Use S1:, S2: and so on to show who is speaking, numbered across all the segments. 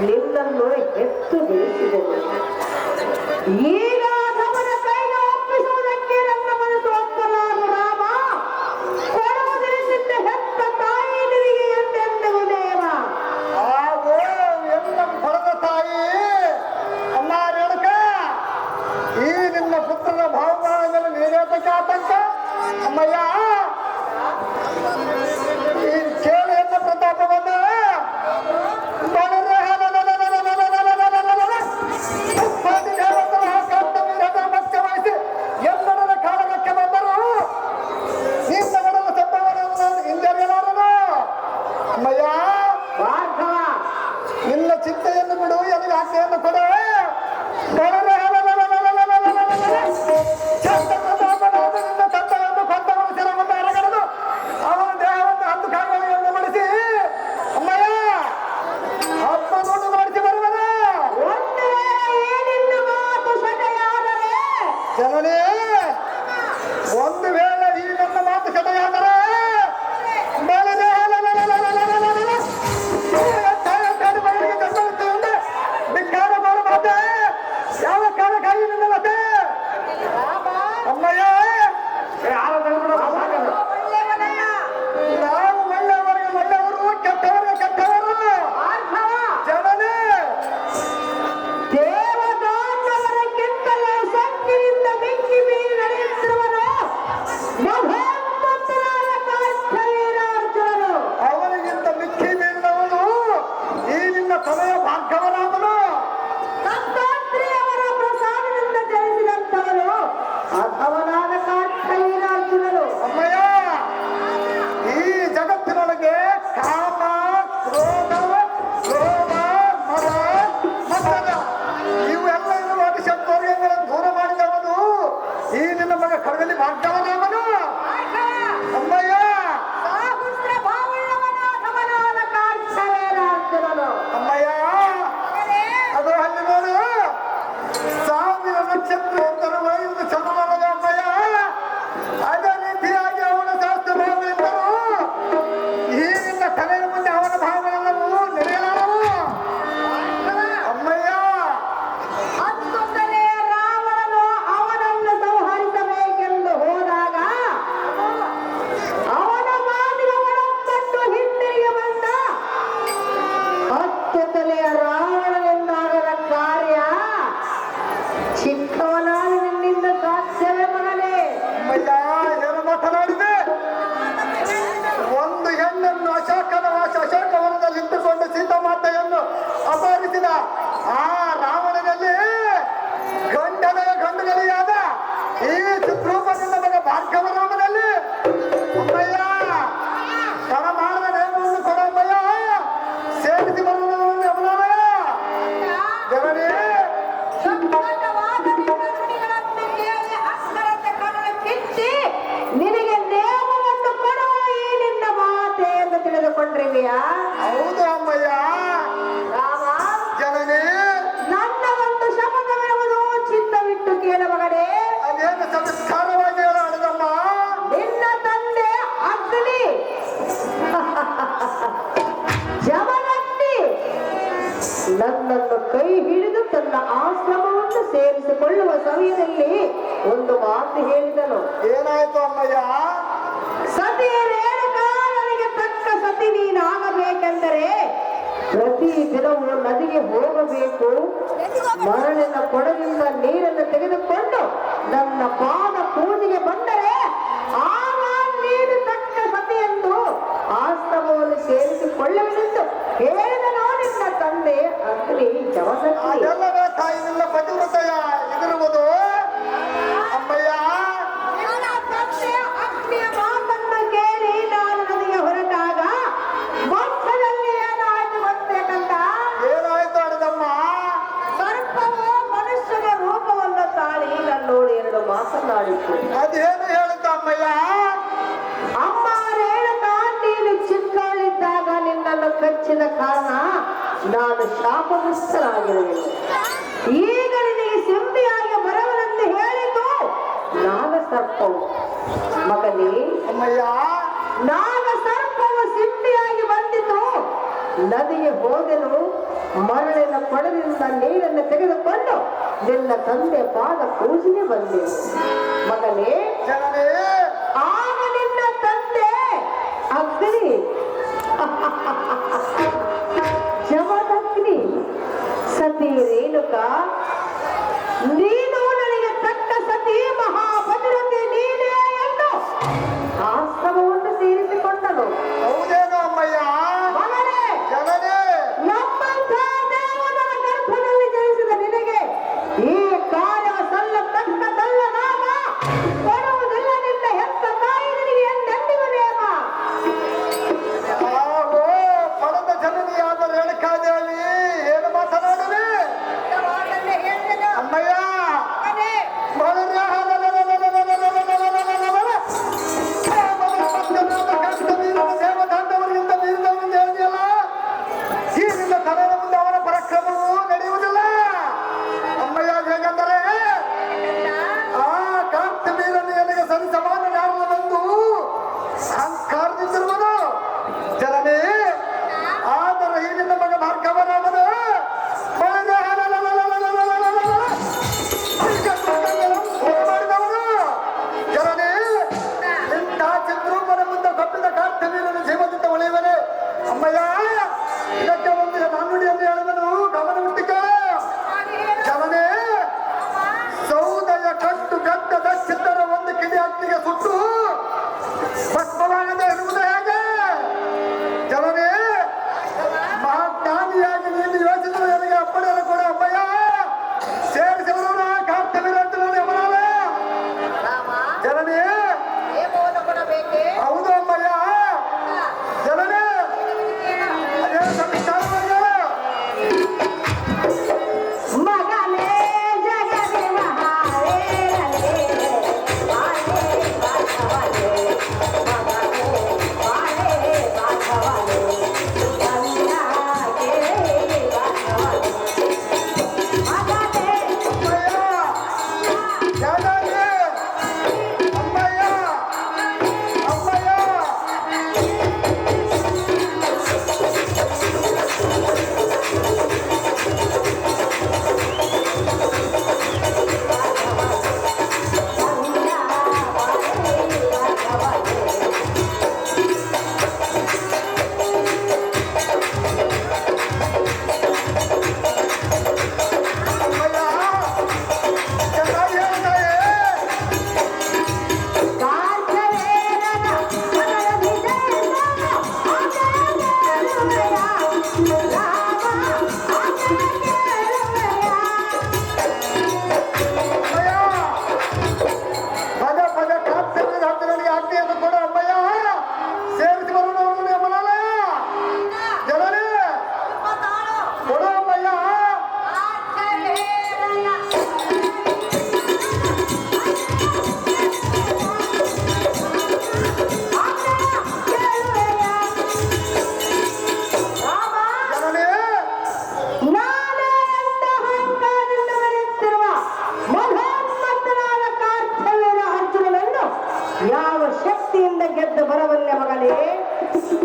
S1: ನಿಮ್ಮನ್ನು
S2: ಎತ್ತು ಬೆಳೆಸಿದನು ಏ ನನ್ನ ಮಗನೇ
S1: ಅನೇಕ ಸಂಸ್ಕಾರವಾಗಿ ಅಡಗಮ್ಮ
S2: ನಿನ್ನ ತಂದೆ ಅಗ್ನಿ. ಜಮನಗ್ನಿ ನನ್ನನ್ನು ಕೈ ಹಿಡಿದು ತನ್ನ ಆಶ್ರಮವನ್ನು ಸೇರಿಸಿಕೊಳ್ಳುವ ಸಮಯದಲ್ಲಿ ಒಂದು ಮಾತು ಹೇಳಿದನು.
S1: ಏನಾಯ್ತು ಅಮ್ಮಯ್ಯ?
S2: ಸತಿಯ ರೇಣುಕ ನನಗೆ ತಕ್ಕ ಸತಿ ನೀನಾಗಬೇಕೆಂದರೆ ಪ್ರತಿ ದಿನವೂ ನದಿಗೆ ಹೋಗಬೇಕು ಮರಳಿನ ಕೊಡಲಿಂದ ನೀರನ್ನು ತೆಗೆದುಕೊಂಡು ನನ್ನ ಪಾದ
S1: ವಾಸನಾಯಿತು ಅದೇನು ಹೇಳುತ್ತಮ್ಮಯ್ಯ ಅಮ್ಮ ಹೇಳ್ತಾ
S2: ನೀನು ಚಿಕ್ಕಳಿದ್ದಾಗ ನಿನ್ನನ್ನು ಕಚ್ಚಿದ ಕಾರಣ ನಾನು
S3: ಶಾಪಗ್ರಸ್ತನಾಗಿರಲಿಲ್ಲ ಈಗ ನಿನಗೆ ಸಿಂಹಿಯಾಗಿ ಬರವರಂತೆ ಹೇಳಿತು. ನಾಗ ಸರ್ಪವು ಮಗನೇ
S2: ಅಮ್ಮಯ್ಯ.
S3: ನಾಗ ಸರ್ಪ ನದಿಗೆ ಹೋಗಲು ಮರಳಿನ ಕೊಡಲಿಂದ ನೀರನ್ನು ತೆಗೆದುಕೊಂಡು ನಿನ್ನ ತಂದೆ ಪಾದ ಪೂಜೆಗೆ ಬಂದೆನು.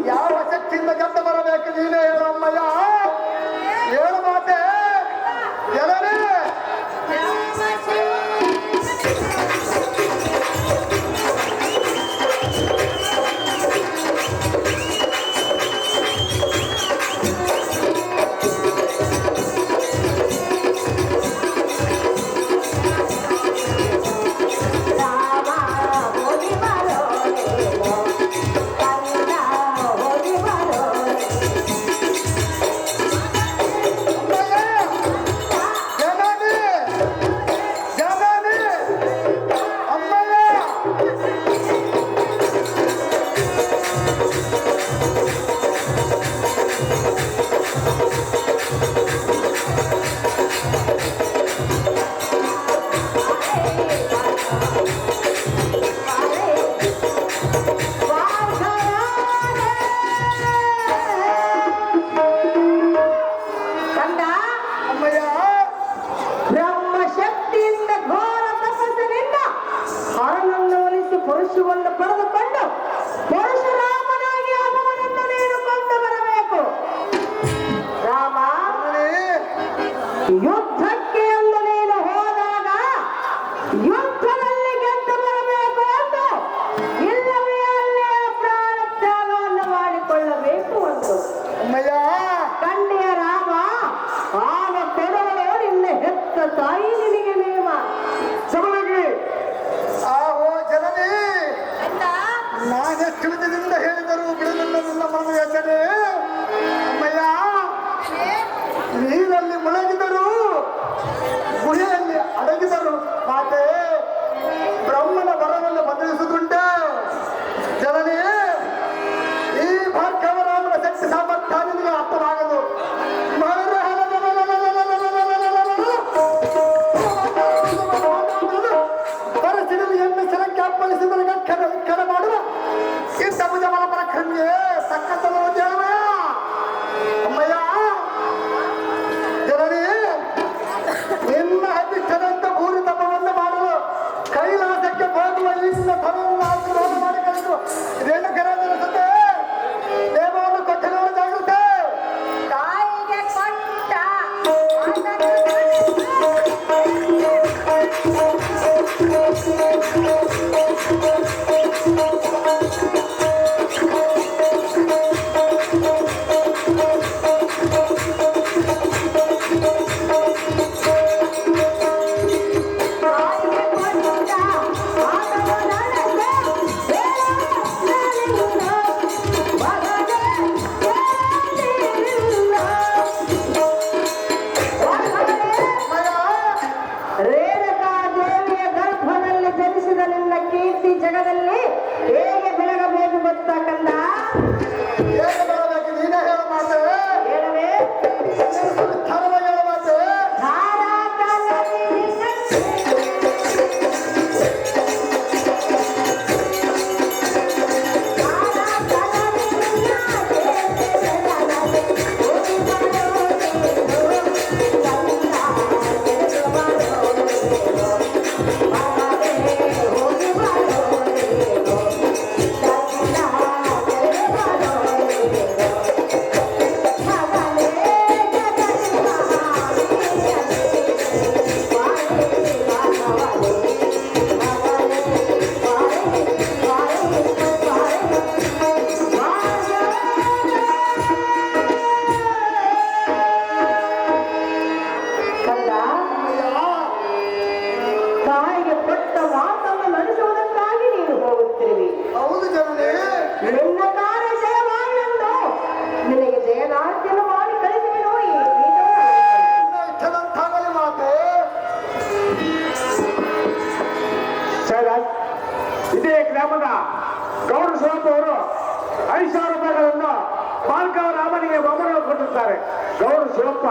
S3: ಯಾವ இந்த ಐದು ಸಾವಿರ ರೂಪಾಯಿಗಳನ್ನು ಬಾಲ್ಕವ ರಾಮನಿಗೆ ಬಹುಮಾನ ಕೊಟ್ಟಿರ್ತಾರೆ ಗೌಡ ಶಿವಪ್ಪ